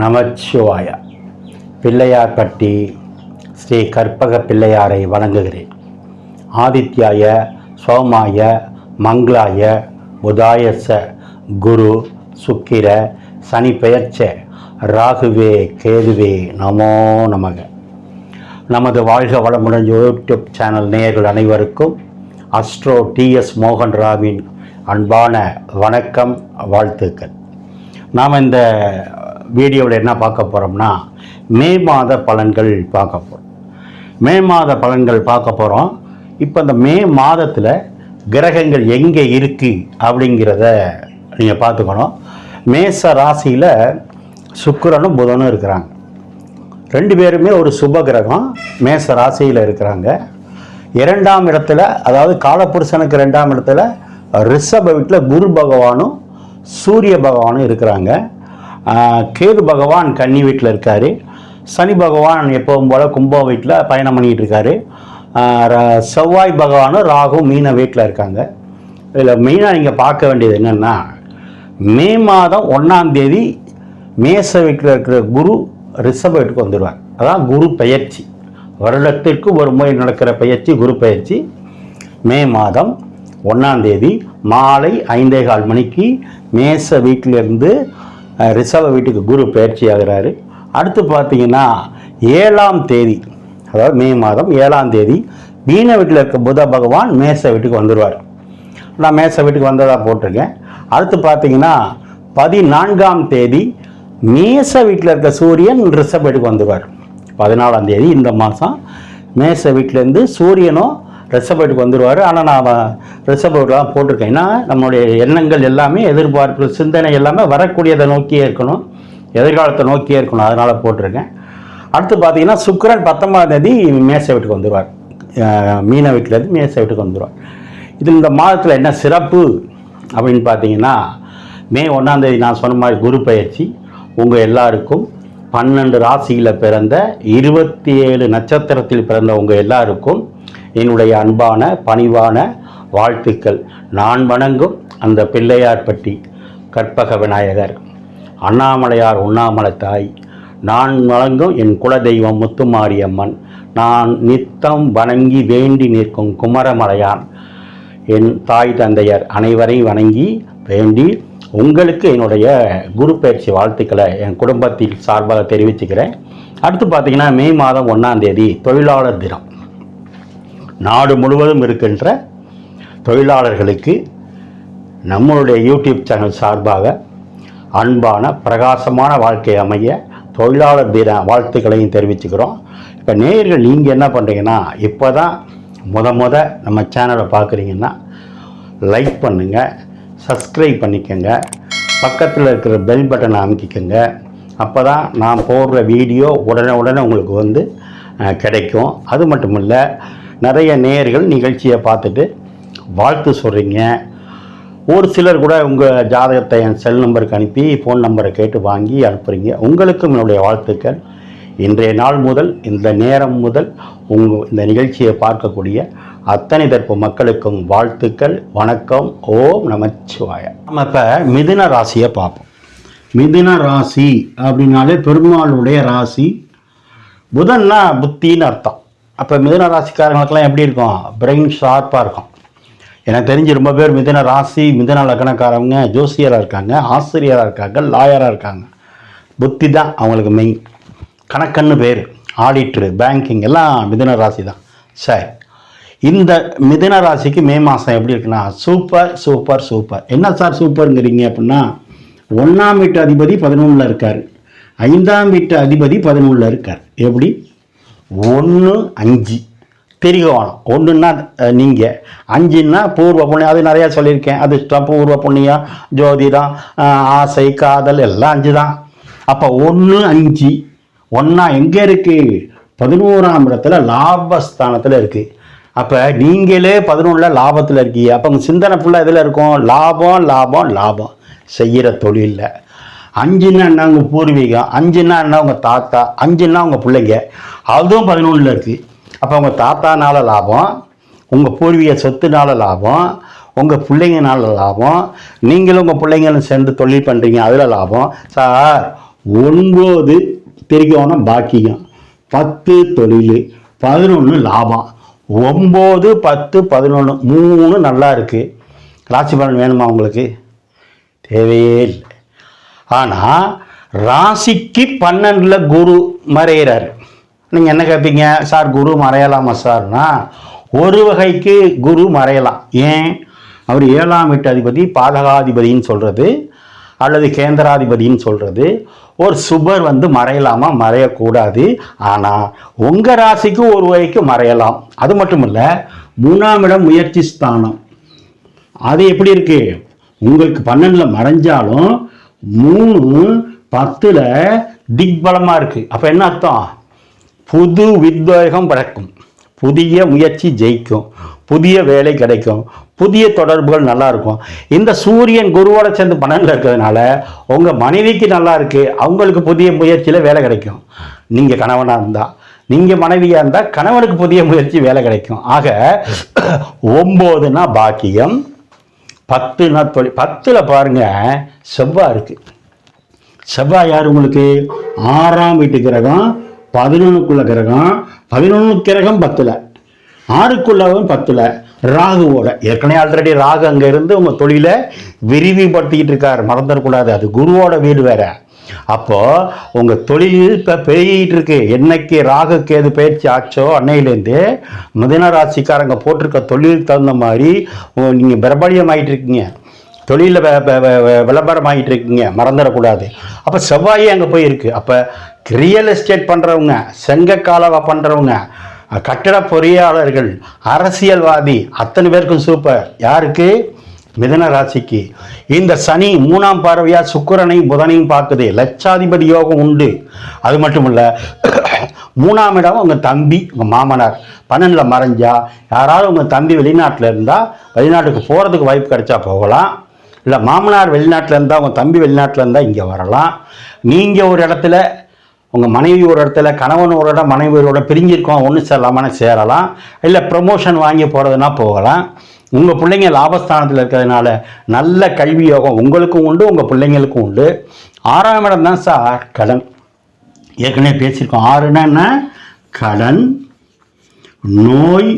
நமச்சிவாய. பிள்ளையார்பட்டி ஸ்ரீ கற்பக பிள்ளையாரை வணங்குகிறேன். ஆதித்யாய சோமாய மங்களாய புதாயச குரு சுக்கிர சனி பெயர்ச்ச ராகுவே கேதுவே நமோ நமக. நமது வாழ்க வளமுடன் யூடியூப் சேனல் நேயர்கள் அனைவருக்கும் அஸ்ட்ரோ டிஎஸ் மோகன் ராவின் அன்பான வணக்கம் வாழ்த்துக்கள். நாம் இந்த வீடியோவில் என்ன பார்க்க போகிறோம்னா மே மாத பலன்கள் பார்க்க போகிறோம் மே மாத பலன்கள் பார்க்க போகிறோம் இப்போ இந்த மே மாதத்தில் கிரகங்கள் எங்கே இருக்குது அப்படிங்கிறத நீங்கள் பார்த்துக்கணும். மேச ராசியில் சுக்கிரனும் புதனும் இருக்கிறாங்க. ரெண்டு பேருமே ஒரு சுப கிரகம் மேச ராசியில் இருக்கிறாங்க. இரண்டாம் இடத்துல அதாவது காலப்புருஷனுக்கு ரெண்டாம் இடத்துல ரிஷப வீட்டில் குரு பகவானும் சூரிய பகவானும் இருக்கிறாங்க. கேது பகவான் கன்னி வீட்டில் இருக்கார். சனி பகவான் எப்பவும் போல் கும்பம் வீட்டில் பயணம் பண்ணிகிட்டு இருக்காரு. ர- செவ்வாய் பகவானும் ராகு மீன வீட்டில் இருக்காங்க. இதில் மெயினாக நீங்கள் பார்க்க வேண்டியது என்னென்னா மே மாதம் ஒன்றாம் தேதி மேச வீட்டில் இருக்கிற குரு ரிஷப வீட்டுக்கு வந்துடுவார் அதான் குரு பெயர்ச்சி. வருடத்திற்கு ஒரு முறை நடக்கிற பயிற்சி குரு பயிற்சி மே மாதம் ஒன்றாம் தேதி மாலை ஐந்தே கால் மணிக்கு மேச வீட்டிலிருந்து ரிஷப வீட்டுக்கு குரு பயிற்சி ஆகிறாரு. அடுத்து பார்த்தீங்கன்னா ஏழாம் தேதி அதாவது மே மாதம் ஏழாம் தேதி மீன வீட்டில் இருக்க புத பகவான் மேச வீட்டுக்கு வந்துடுவார் நான் மேச வீட்டுக்கு வந்ததாக போட்டிருக்கேன். அடுத்து பார்த்தீங்கன்னா பதினான்காம் தேதி மேச வீட்டில் இருக்க சூரியன் ரிஷப வீட்டுக்கு வந்துடுவார் பதினாலாம் தேதி இந்த மாதம் மேச வீட்டிலேருந்து சூரியனும் ரிஷப வீட்டுக்கு வந்துடுவார் ஆனால் நான் ரிஷப வீட்டில் போட்டிருக்கேன். ஏன்னா நம்மளுடைய எண்ணங்கள் எல்லாமே எதிர்பார்ப்பு சிந்தனை எல்லாமே வரக்கூடியதை நோக்கியே இருக்கணும். எதிர்காலத்தை நோக்கியே இருக்கணும். அதனால் போட்டிருக்கேன். அடுத்து பார்த்தீங்கன்னா சுக்கரன் பத்தொன்பதாம் தேதி மேச வீட்டுக்கு வந்துடுவார் மீன வீட்டிலேருந்து மேச வீட்டுக்கு வந்துடுவார் இது இந்த மாதத்தில் என்ன சிறப்பு அப்படின்னு பார்த்தீங்கன்னா மே ஒன்றாம் தேதி நான் சொன்ன மாதிரி குரு பயிற்சி உங்கள் எல்லாருக்கும். பன்னெண்டு ராசியில் பிறந்த இருபத்தி ஏழு நட்சத்திரத்தில் பிறந்த உங்கள் எல்லாருக்கும் என்னுடைய அன்பான பணிவான வாழ்த்துக்கள். நான் வணங்கும் அந்த பிள்ளையார்பட்டி கற்பக விநாயகர் அண்ணாமலையார் உண்ணாமலை தாய். நான் வணங்கும் என் குலதெய்வம் முத்துமாரியம்மன். நான் நித்தம் வணங்கி வேண்டி நிற்கும் குமரமலையான். என் தாய் தந்தையர் அனைவரையும் வணங்கி வேண்டி உங்களுக்கு என்னுடைய குரு பயிற்சி வாழ்த்துக்களை என் குடும்பத்தில் சார்பாக தெரிவிச்சுக்கிறேன். அடுத்து பார்த்தீங்கன்னா மே மாதம் ஒன்றாம் தேதி தொழிலாளர் தினம். நாடு முழுவதும் இருக்கின்ற தொழிலாளர்களுக்கு நம்மளுடைய யூடியூப் சேனல் சார்பாக அன்பான பிரகாசமான வாழ்க்கை அமைய தொழிலாளர் தின வாழ்த்துக்களையும் தெரிவிச்சுக்கிறோம். இப்போ நேயர்கள் நீங்கள் என்ன பண்ணுறீங்கன்னா இப்போ தான் முத முத நம்ம சேனலை பார்க்குறீங்கன்னா லைக் பண்ணுங்கள் சப்ஸ்கிரைப் பண்ணிக்கோங்க பக்கத்தில் இருக்கிற பெல் பட்டனை அமைக்கிக்கோங்க. அப்போ தான் நான் போடுற வீடியோ உடனே உடனே உங்களுக்கு வந்து கிடைக்கும். அது மட்டும் இல்லை நிறைய நேயர்கள் நிகழ்ச்சியை பார்த்துட்டு வாழ்த்து சொல்கிறீங்க ஒரு சிலர் கூட உங்கள் ஜாதகத்தை என் செல் நம்பருக்கு அனுப்பி ஃபோன் நம்பரை கேட்டு வாங்கி அனுப்புகிறீங்க உங்களுக்கும் என்னுடைய வாழ்த்துக்கள். இன்றைய நாள் முதல் இந்த நேரம் முதல் உங்கள் இந்த நிகழ்ச்சியை பார்க்கக்கூடிய அத்தனை தரப்பு மக்களுக்கும் வாழ்த்துக்கள் வணக்கம் ஓம் நமச்சிவாய. நம்ம இப்போ மிதுன ராசியை பார்ப்போம். மிதுன ராசி அப்படின்னாலே பெருமாளுடைய ராசி. புதன்னா புத்தின்னு அர்த்தம். அப்போ மிதுன ராசிக்காரங்களுக்கெல்லாம் எப்படி இருக்கும்? பிரெயின் ஷார்ப்பாக இருக்கும். எனக்கு தெரிஞ்சு ரொம்ப பேர் மிதுன ராசி மிதுன லக்னக்காரவங்க ஜோசியராக இருக்காங்க ஆசிரியராக இருக்காங்க லாயராக இருக்காங்க. புத்தி தான் அவங்களுக்கு மெயின் கணக்கன்னு பேர். ஆடிட்ரு பேங்கிங் எல்லாம் மிதுன ராசி தான். சரி. இந்த மிதுன ராசிக்கு மே மாதம் எப்படி இருக்குன்னா சூப்பர் சூப்பர் சூப்பர் என்ன சார் சூப்பருங்கிறீங்க அப்படின்னா ஒன்றாம் வீட்டு அதிபதி பதினொன்றில் இருக்கார். ஐந்தாம் வீட்டு அதிபதி பதினொன்றில் இருக்கார். எப்படி? ஒன்று அஞ்சு. திரிகோணம் ஒன்றுன்னா நீங்கள் அஞ்சுன்னா பூர்வ புண்ணியம். அது நிறையா சொல்லியிருக்கேன். அதிர்ஷ்டம் பூர்வ புண்ணியம் ஜோதிடம் ஆசை காதல் எல்லாம் அஞ்சு தான் அப்போ ஒன்று அஞ்சு. ஒன்றா எங்கே இருக்குது பதினோராம் இடத்துல லாபஸ்தானத்தில் இருக்குது அப்போ நீங்களே பதினொன்றில் லாபத்தில் இருக்கீங்க. அப்போ உங்கள் சிந்தனை ஃபுல்லாக இதில் இருக்கும்? லாபம் லாபம் லாபம். செய்கிற தொழிலில். அஞ்சுன்னா என்ன உங்கள் பூர்வீகம் அஞ்சுன்னா என்ன உங்கள் தாத்தா அஞ்சுன்னா உங்கள் பிள்ளைங்க? அதுவும் பதினொன்றில் இருக்குது அப்போ உங்கள் தாத்தானால லாபம் உங்கள் பூர்வீக சொத்துனால லாபம் உங்கள் பிள்ளைங்கனால லாபம் நீங்களும் உங்கள் பிள்ளைங்களும் சேர்ந்து தொழில் பண்ணுறீங்க அதில் லாபம். சார் ஒன்பது திரிகோணம் பாக்கியம் பத்து தொழில் பதினொன்று லாபம். ஒம்பது பத்து பதினொன்று மூணு நல்லா இருக்குது ராசி பலன் வேணுமா உங்களுக்கு? தேவையே இல்லை. ஆனால் ராசிக்கு பன்னெண்டில் குரு மறையிறாரு. நீங்கள் என்ன கேட்பீங்க சார் குரு மறையலாமா சார்னா ஒரு வகைக்கு குரு மறையலாம். ஏன்? அவர் ஏழாம் வீட்டு அதிபதி பாதகாதிபதின்னு சொல்கிறது அல்லது கேந்திராதிபதின்னு சொல்கிறது ஒரு சுபர் வந்து மறையலாமா? மறையக்கூடாது. ஆனால் உங்கள் ராசிக்கு ஒரு வகைக்கு மறையலாம். அது மட்டும் இல்லை மூணாம் இடம் முயற்சி ஸ்தானம். அது எப்படி இருக்கு? உங்களுக்கு பன்னெண்டில் மறைஞ்சாலும் மூணு பத்தில் திக்பலமாக இருக்கு. அப்போ என்ன அர்த்தம்? புது வித்வேகம் பிறக்கும். புதிய முயற்சி ஜெயிக்கும். புதிய வேலை கிடைக்கும். புதிய தொடர்புகள் நல்லா இருக்கும். இந்த சூரியன் குருவோட சேர்ந்து பன்னெண்டில் இருக்கிறதுனால உங்கள் மனைவிக்கு நல்லா இருக்கு. அவங்களுக்கு புதிய முயற்சியில் வேலை கிடைக்கும். நீங்கள் கணவனாக இருந்தால் நீங்கள் மனைவியாக இருந்தால் கணவனுக்கு புதிய முயற்சி வேலை கிடைக்கும். ஆக ஒம்போதுனா பாக்கியம் பத்துனா தொழில் பத்தில் பாருங்கள் செவ்வாய் இருக்குது செவ்வாய் யார் உங்களுக்கு? ஆறாம் வீட்டு கிரகம் பதினொன்றுக்குள்ள கிரகம் பதினொன்று கிரகம் பத்தில். ஆறுக்குள்ளவும் பத்தில் ராகுவோட. ஏற்கனவே ஆல்ரெடி ராகு அங்கே இருந்து உங்கள் தொழிலை விரிவுபடுத்திக்கிட்டு இருக்கார். மறந்துடக்கூடாது. அது குருவோட வீடு வேறு. அப்போ உங்கள் தொழில் இப்போ பெருகிட்டு இருக்கு. என்னைக்கு ராகு கேது பயிற்சி ஆச்சோ அன்னையிலேருந்து மிதன ராசிக்காரங்க போட்டிருக்க தொழில் தகுந்த மாதிரி நீங்கள் பிரபலியம் ஆயிட்டு இருக்கீங்க. தொழிலில் விளம்பரம் ஆகிட்டு இருக்கீங்க. மறந்துடக்கூடாது. அப்போ செவ்வாயே அங்கே போயிருக்கு. அப்போ ரியல் எஸ்டேட் பண்ணுறவங்க செங்கக்காலவா பண்ணுறவங்க கட்டட பொறியாளர்கள் அரசியல்வாதி அத்தனை பேருக்கும் சூப்பர் யாருக்கு? மிதன ராசிக்கு. இந்த சனி மூணாம் பார்வையா சுக்கிரனையும் புதனையும் பார்க்குது. லட்சாதிபதி யோகம் உண்டு. அது மட்டும் இல்லை மூணாம் இடம் உங்கள் தம்பி உங்கள் மாமனார். பன்னெண்டில் மறைஞ்சா யாராவது உங்கள் தம்பி வெளிநாட்டில் இருந்தால் வெளிநாட்டுக்கு போகிறதுக்கு வாய்ப்பு கிடைச்சா போகலாம். இல்லை மாமனார் வெளிநாட்டில் இருந்தால் உங்கள் தம்பி வெளிநாட்டில் இருந்தால் இங்கே வரலாம். நீங்கள் ஒரு இடத்துல உங்கள் மனைவி ஒரு இடத்துல கணவன் ஒரு இடம் மனைவியோட பிரிஞ்சிருக்கோம் ஒன்று சேரலாமான்னு சேரலாம். இல்லை ப்ரமோஷன் வாங்கி போகிறதுனா போகலாம். உங்கள் பிள்ளைங்க லாபஸ்தானத்தில் இருக்கிறதுனால நல்ல கல்வி யோகம் உங்களுக்கும் உண்டு உங்கள் பிள்ளைங்களுக்கும் உண்டு. ஆறாம் இடம் தான் சார் கடன். ஏற்கனவே பேசியிருக்கோம். ஆறுனா என்ன? கடன் நோய்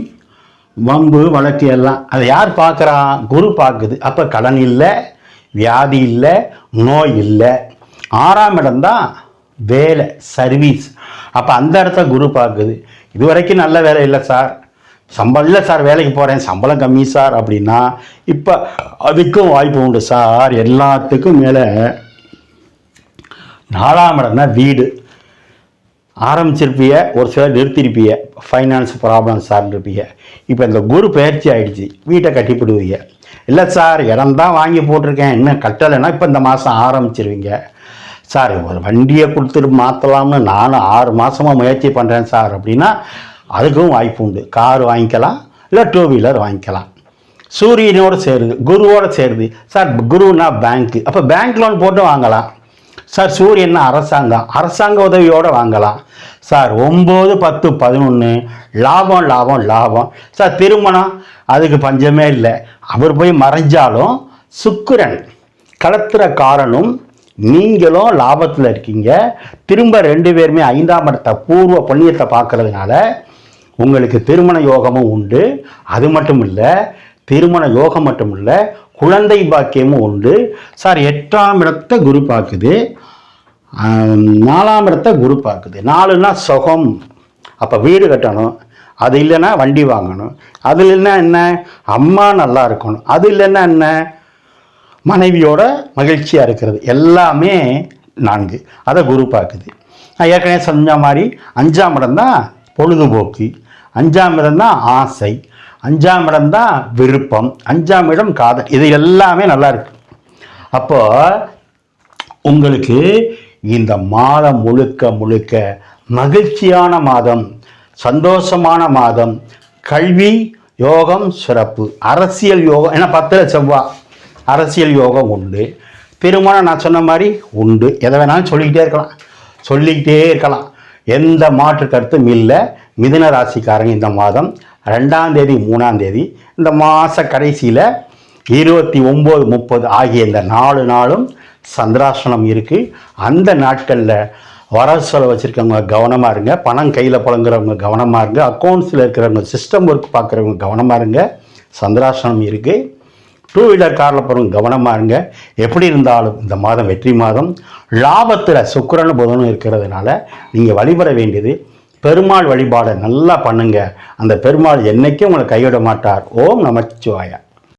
வம்பு வளர்ச்சி எல்லாம். அதை யார் பார்க்குறான் குரு பார்க்குது. அப்போ கடன் இல்லை வியாதி இல்லை நோய் இல்லை. ஆறாம் இடம் தான் வேலை சர்வீஸ் அப்போ அந்த இடத்த குரு பார்க்குது. இது வரைக்கும் நல்ல வேலை இல்லை சார். சம்பளம் இல்லை சார் வேலைக்கு போகிறேன் சம்பளம் கம்மி சார் அப்படின்னா இப்போ அதுக்கும் வாய்ப்பு உண்டு சார். எல்லாத்துக்கும் மேலே நாலாம் இடம் தான் வீடு. ஆரம்பிச்சிருப்பிய ஒரு சிலர் நிறுத்திருப்பிய ஃபைனான்ஸ் ப்ராப்ளம் சார்ந்திருப்பிய. இப்போ இந்த குரு பயிற்சி ஆகிடுச்சு வீட்டை கட்டிப்பிடுவீங்க இல்லை சார் இடம் தான் வாங்கி போட்டிருக்கேன். இன்னும் கட்டலைன்னா இப்போ இந்த மாதம் ஆரம்பிச்சிருவீங்க. சார் ஒரு வண்டியை கொடுத்துட்டு மாற்றலாம்னு நானும் ஆறு மாதமாக முயற்சி பண்ணுறேன் சார். அப்படின்னா அதுக்கும் வாய்ப்பு உண்டு கார் வாங்கிக்கலாம் இல்லை டூ வீலர் வாங்கிக்கலாம். சூரியனோடு சேருது குருவோடு சேருது. சார் குருன்னா பேங்க்கு அப்போ பேங்க் லோன் போட்டு வாங்கலாம். சார் சூரியன்னா அரசாங்கம். அரசாங்க உதவியோடு வாங்கலாம். சார் ஒம்பது பத்து பதினொன்று லாபம் லாபம் லாபம். சார் திருமணம் அதுக்கு பஞ்சமே இல்லை. அவர் போய் மறைஞ்சாலும் சுக்கிரன் கலத்துற காரனும் நீங்களும் லாபத்தில் இருக்கீங்க. திரும்ப ரெண்டு பேருமே ஐந்தாம் இடத்தை பூர்வ புண்ணியத்தை பார்க்கறதுனால உங்களுக்கு திருமண யோகமும் உண்டு. அது மட்டும் இல்லை திருமண யோகம் மட்டும் இல்லை குழந்தை பாக்கியமும் உண்டு. சார் எட்டாம் இடத்தை குரு பார்க்குது நாலாம் இடத்தை குரு பார்க்குது நாலுன்னா சுகம். அப்போ வீடு கட்டணும். அது இல்லைன்னா வண்டி வாங்கணும். அது இல்லைன்னா என்ன? அம்மா நல்லா இருக்கணும். அது இல்லைன்னா என்ன? மனைவியோட மகிழ்ச்சியாக இருக்கிறது. எல்லாமே நான்கு. அதை குரு பார்க்குது நான் ஏற்கனவே சொன்ன மாதிரி அஞ்சாம் இடம் தான் பொழுதுபோக்கு. அஞ்சாம் இடம் தான் ஆசை. அஞ்சாம் இடம் தான் விருப்பம். அஞ்சாம் இடம் காதல். இது எல்லாமே நல்லா இருக்கு. அப்போ உங்களுக்கு இந்த மாதம் முழுக்க முழுக்க மகிழ்ச்சியான மாதம் சந்தோஷமான மாதம் கல்வி யோகம் சிறப்பு அரசியல் யோகம் ஏன்னா பத்தில் செவ்வாய் அரசியல் யோகம் உண்டு. திருமணம் நான் சொன்ன மாதிரி உண்டு. எதை வேணாலும் சொல்லிக்கிட்டே இருக்கலாம். சொல்லிக்கிட்டே இருக்கலாம். எந்த மாற்று கருத்தும் இல்லை. மிதுன ராசிக்காரங்க இந்த மாதம். ரெண்டாம் தேதி மூணாம் தேதி. இந்த மாத கடைசியில் இருபத்தி ஒம்பது முப்பது ஆகிய இந்த நாலு நாளும் சந்திராசனம் இருக்குது அந்த நாட்களில் வரவு செலவு வச்சுருக்கவங்க கவனமாக இருங்க. பணம் கையில் புழங்குறவங்க கவனமாக இருங்க. அக்கௌண்ட்ஸில் இருக்கிறவங்க சிஸ்டம் ஒர்க் பார்க்குறவங்க கவனமாக இருங்க. சந்திராசனம் இருக்குது டூ வீலர் காரில் போகிறவங்க கவனமாக இருங்க. எப்படி இருந்தாலும் இந்த மாதம் வெற்றி மாதம். லாபத்தில் சுக்கரன் புதனும் இருக்கிறதுனால நீங்கள் வழிபட வேண்டியது. பெருமாள் வழிபாடை நல்லா பண்ணுங்க. அந்த பெருமாள் என்னைக்கும் உங்களை கைவிட மாட்டார். ஓம் நமச்சிவாயா.